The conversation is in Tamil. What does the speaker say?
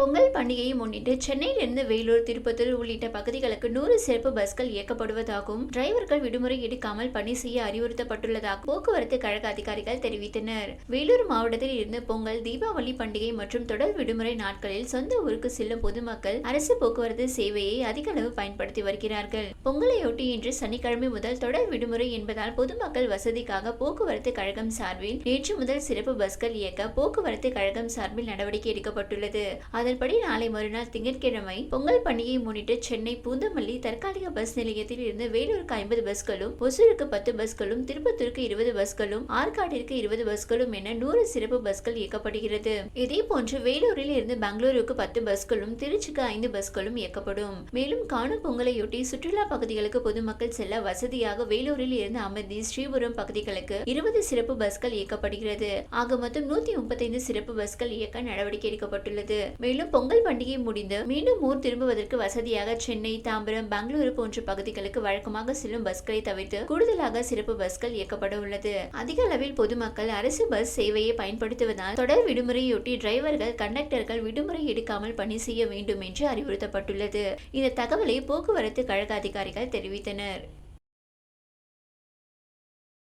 பொங்கல் பண்டிகையை முன்னிட்டு சென்னையிலிருந்து வேலூர் திருப்பத்தூர் உள்ளிட்ட பகுதிகளுக்கு நூறு சிறப்பு பஸ்கள் இயக்கப்படுவதாகவும் டிரைவர்கள் விடுமுறை எடுக்காமல் பணி செய்ய அறிவுறுத்தப்பட்டுள்ளதாக போக்குவரத்து கழக அதிகாரிகள் தெரிவித்தனர். வேலூர் மாவட்டத்தில் இருந்து பொங்கல் தீபாவளி பண்டிகை மற்றும் தொடர் விடுமுறை நாட்களில் சொந்த ஊருக்கு செல்லும் பொதுமக்கள் அரசு போக்குவரத்து சேவையை அதிக அளவு பயன்படுத்தி வருகிறார்கள். பொங்கலையொட்டி இன்று சனிக்கிழமை முதல் தொடர் விடுமுறை என்பதால் பொதுமக்கள் வசதிக்காக போக்குவரத்து கழகம் சார்பில் நேற்று முதல் சிறப்பு பஸ்கள் இயக்க போக்குவரத்து கழகம் சார்பில் நடவடிக்கை எடுக்கப்பட்டுள்ளது. அதன்படி நாளை மறுநாள் திங்கட்கிழமை பொங்கல் பண்டிகையை முன்னிட்டு சென்னை பூந்தமல்லி தற்காலிக பஸ் நிலையத்தில் இருந்து வேலூருக்கு ஐம்பது பஸ்களும் ஒசூருக்கு பத்து பஸ்களும் திருப்பத்தூருக்கு இருபது பஸ்களும் ஆற்காட்டிற்கு இருபது பஸ்களும் என நூறு சிறப்பு பஸ்கள் இயக்கப்படுகிறது. இதே போன்று வேலூரில் இருந்து பெங்களூருக்கு பத்து பஸ்களும் திருச்சிக்கு ஐந்து பஸ்களும் இயக்கப்படும். மேலும் காணும் பொங்கலையொட்டி சுற்றுலா பகுதிகளுக்கு பொதுமக்கள் செல்ல வசதியாக வேலூரில் இருந்து அமர்தி ஸ்ரீபுரம் பகுதிகளுக்கு இருபது சிறப்பு பஸ்கள் இயக்கப்படுகிறது. ஆக மொத்தம் நூத்தி முப்பத்தைந்து சிறப்பு பஸ்கள் இயக்க நடவடிக்கை எடுக்கப்பட்டுள்ளது. மேலும் பொங்கல் பண்டிகை முடிந்து மீண்டும் ஊர் திரும்புவதற்கு வசதியாக சென்னை தாம்பரம் பெங்களூரு போன்ற பகுதிகளுக்கு வழக்கமாக செல்லும் பஸ்களை தவிர்த்து கூடுதலாக சிறப்பு பஸ்கள் இயக்கப்பட உள்ளது. அதிக அளவில் பொதுமக்கள் அரசு பஸ் சேவையை பயன்படுத்துவதால் தொடர் விடுமுறையொட்டி டிரைவர்கள் கண்டக்டர்கள் விடுமுறை எடுக்காமல் பணி செய்ய வேண்டும் என்று அறிவுறுத்தப்பட்டுள்ளது. இந்த தகவலை போக்குவரத்து கழக அதிகாரிகள் தெரிவித்தனர்.